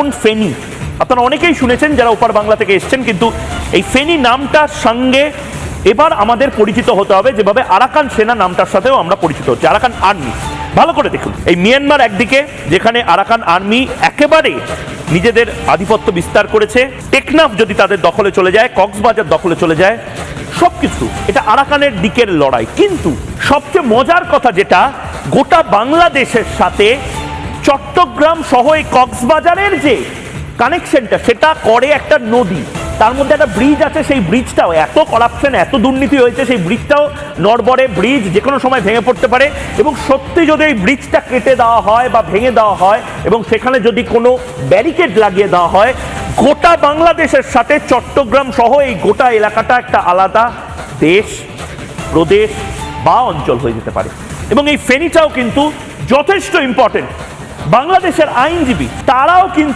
কোন ফেনী? আপনারা অনেকেই শুনেছেন যারা ওপার বাংলা থেকে এসেছেন, কিন্তু এই ফেনী নামটার সঙ্গে এবার আমাদের পরিচিত হতে হবে, যেভাবে আরাকান সেনা নামটার সাথেও আমরা পরিচিত হচ্ছি, আরাকান আর্মি। ভালো করে দেখুন, এই মিয়ানমার একদিকে, যেখানে আরাকান আর্মি একেবারে নিজেদের আধিপত্য বিস্তার করেছে, টেকনাফ যদি তাদের দখলে চলে যায়, কক্সবাজার দখলে চলে যায় সব কিছু এটা আরাকানের দিকের লড়াই। কিন্তু সবচেয়ে মজার কথা যেটা, গোটা বাংলাদেশের সাথে চট্টগ্রাম সহ এই কক্সবাজারের যে কানেকশনটা সেটা করে একটা নদী। তার মধ্যে একটা ব্রিজ আছে, সেই ব্রিজটাও এত করাপশন এত দুর্নীতি হয়েছে, সেই ব্রিজটাও নড়বড়ে ব্রিজ যে কোনো সময় ভেঙে পড়তে পারে। এবং সত্যি যদি এই ব্রিজটা কেটে দেওয়া হয় বা ভেঙে দেওয়া হয়, এবং সেখানে যদি কোনো ব্যারিকেড লাগিয়ে দেওয়া হয়, গোটা বাংলাদেশের সাথে চট্টগ্রাম সহ এই গোটা এলাকাটা একটা আলাদা দেশ, প্রদেশ বা অঞ্চল হয়ে যেতে পারে। এবং এই ফেনীটাও কিন্তু যথেষ্ট ইম্পর্টেন্ট বাংলাদেশের আইনজীবী তারাও কিন্তু